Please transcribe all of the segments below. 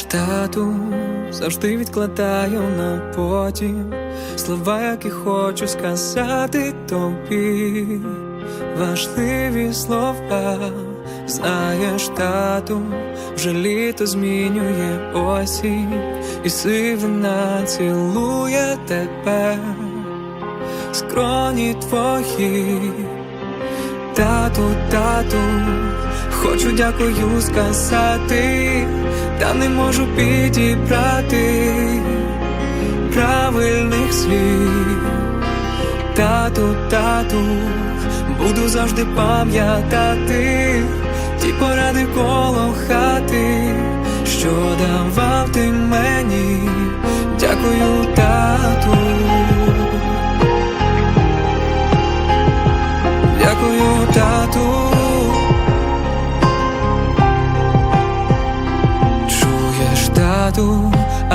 Тату, завжди відкладаю на потім слова, які хочу сказати тобі. Важливі слова, знаєш, тату, вже літо змінює осінь, і сивина цілує тебе, скроні твої. Тату, тату, хочу дякую сказати, не можу підібрати правильних слів. Тату, тату, буду завжди пам'ятати ті поради коло хати, що давав ти мені. Дякую,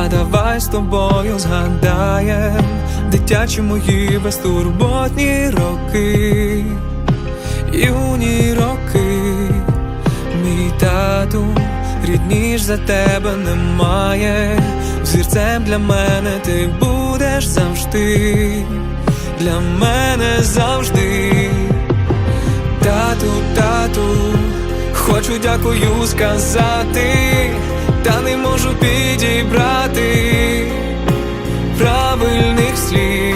давай з тобою згадаєм дитячі мої безтурботні роки, юні роки, мій тату, рідніш за тебе немає. Зірцем для мене ти будеш завжди, для мене завжди. Тату, тату, хочу дякую сказати, та не можу підібрати правильних слів.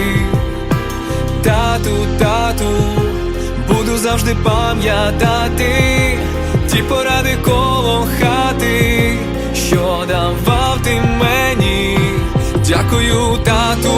Тату, тату, буду завжди пам'ятати ті поради коло хати, що давав ти мені. Дякую, тату.